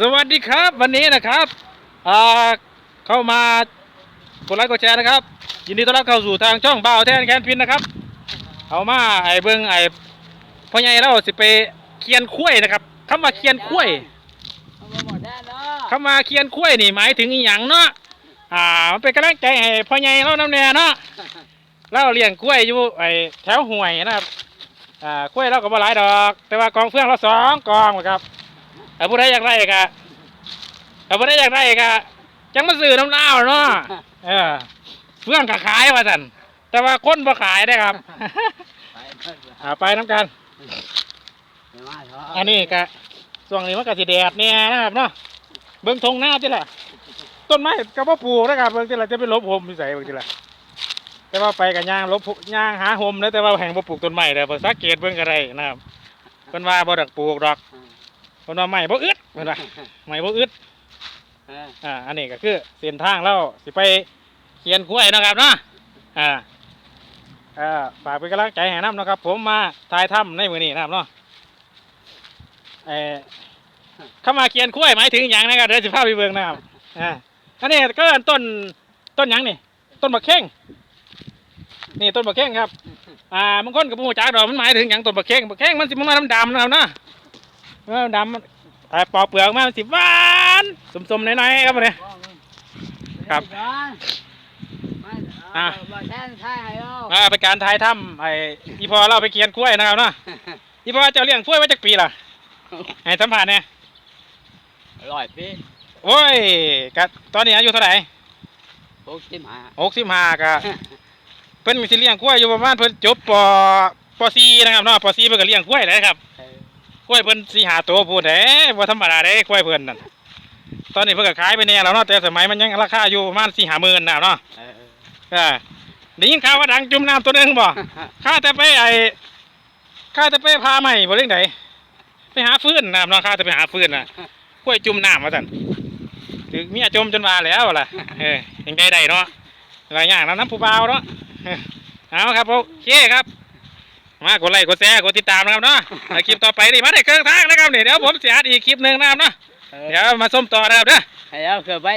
สวัสดีครับวันนี้นะครับเข้ามากดไลค์กดแชร์นะครับ ยินดีต้อนรับเข้าสู่ทางช่องบ่าวแทนแคนพินนะครับ เอามาไอ้เบิ้งไอ้พ่อใหญ่เราสิไปเคียนคุ้ยนะครับคำว่าเคียนคุ้ยเอามามาะคำว่าเคียนคุ้ยนี่หมายถึงอหย่างเนาะอ่ามันเป็นกำลังใจให้พ่อใหญ่เราน้ำแน่เนาะเราเลี้ยงกล้วยอยู่ไอ้แถวห้วยนะครับอ่ากล้วยเราก็บ่หลายดอก แต่ว่ากองเฟืองเราสองกองครับ ถ้าผู้ใดอยากได้ก็ถ้าผู้ใดอยากได้ก็จังมาซื้อน้ำเน่าวเนาะเออเฟืองก็ขายว่าสันแต่ว่าคนบ่ขายได้ครับไปเถอะอ่าไปน้ำกันไปมาเถอะอันนี้ก็ช่วงนี้มันก็สิแดดเนี่ยนะครับเนาะเบิ่งทงหน้าจิล่ะต้นไม้ก็บ่ปลูกนะครับเบิ่งจิล่ะจะไปลบโฮมอยู่ไสเบิ่งจิล่ะแต่ว่าไปกับย่างลบย่างหาโฮมแล้วแต่ว่าแห่งบ่ปลูกต้นไม้เด้อบ่สังเกตเบิ่งก็ได้นะครับเพิ่นว่าบ่ดักปลูกดอก เพิ่นว่าไม้บ่อึดเพิ่นว่าไม้บ่อึดเอออ่าอันนี้ก็คือเส้นทางเราสิไปเขียนกล้วยนะครับเนาะอ่าอ่าฝากเป็นกำลังใจให้น้ำนะครับ ผมมาถ่ายถ้ำในมือนี้นะครับเนาะเออเข้ามาเขียนกล้วยหมายถึงอย่างนะครับเดี๋ยวจะพาไปเบิ่งนะครับอ่าอันนี้ก็ต้นต้นหยังนี่ ต้นบักเข่งนี่ต้นบักเข่งครับ อ่าบางคนก็บ่รู้จักดอกมันหมายถึงหยังต้นบักเข่งบักเข่งมันสิมันมาดำๆนะครับเนาะ มันดำๆมันแต่ปอกเปลือกมามันสิหวานสมๆหน่อยๆครับเนี่ยครับไปก่อนมาอะเอาบ่แทนท้ายให้เอาอ่าเป็นการทายถ้ำไอ้อีพอเราไปเกียนกล้วยนะครับเนาะอีพอเจ้าเลี้ยงกล้วยมาจากปีล่ะให้สัมผัสเนี่ยอร่อยพี่โอ้ยกะตอนนี้อายุเท่าไหร่หกสิบห้าหกสิบห้ากะเพิ่นมีสิเลี้ยงกล้วยอยู่ประมาณเพิ่นจบปปสี่นะครับเนาะปสี่เพิ่นก็เลี้ยงกล้วยเลยครับ เออกล้วยเพิ่นสี่หาตัวพูดเด้บ่ธรรมดาเด้กล้วยเพิ่นนั่นตอนนี้เพิ่นก็ขายไปแน่แล้วเนาะแต่สมัยมันยังราคาอยู่ประมาณสี่หาหมื่นนะครับเนาะเออเออได้ยินข่าวว่าดังจุ่มน้ำตัวหนึงบ่ข้าแต่ไปไอ้ข้าแต่ไปพาใหม่บ่เรื่องไหนไปหาฟืนน้ำเนาะข้าจะไปหาฟืนน่ะกล้วยจุ่มน้ำมาสั่นถึงเมียจมจนมาแล้วล่ะเออยังได้ได้เนาะหลายอย่างแล้วน้ำผู้เบาวเนาะเออเอาครับโอเคครับ มากดไลค์กดแชร์กดติดตามนะครับเนาะแล้วคลิปต่อไปนี่มาได้เครื่องทางนะครับเนี่ยเดี๋ยวผมจะอัดอีกคลิปหนึ่งนะครับเนาะเออเดี๋ยวมาส้มต่อนะครับเด้อ ให้เอาเกือบไป